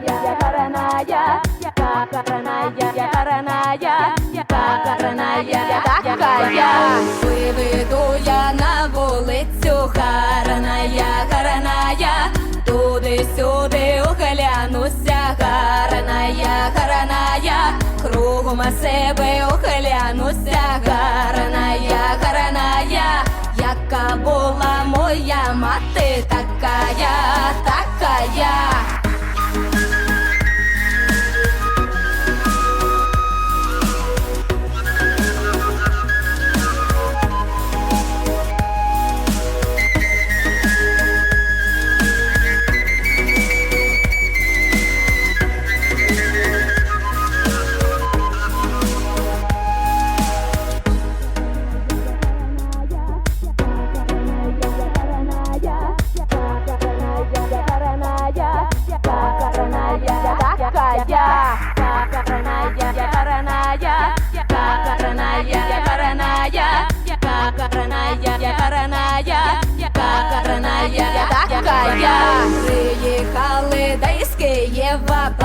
я караная, я караная, я караная, я караная, такая. Виведу я на вулицю, гараная, гараная, туди-сюди ухилянуся, гараная, гараная, кругом себе ухилянуся, гараная, гараная, яка була моя мати, такая.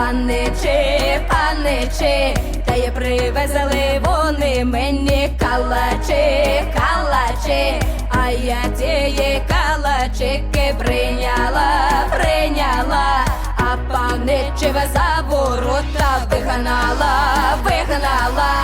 паничі, паничі, та й привезли вони мені калачі, калачі, а я тієї калачики прийняла, прийняла, а паничі за ворота вигнала, вигнала.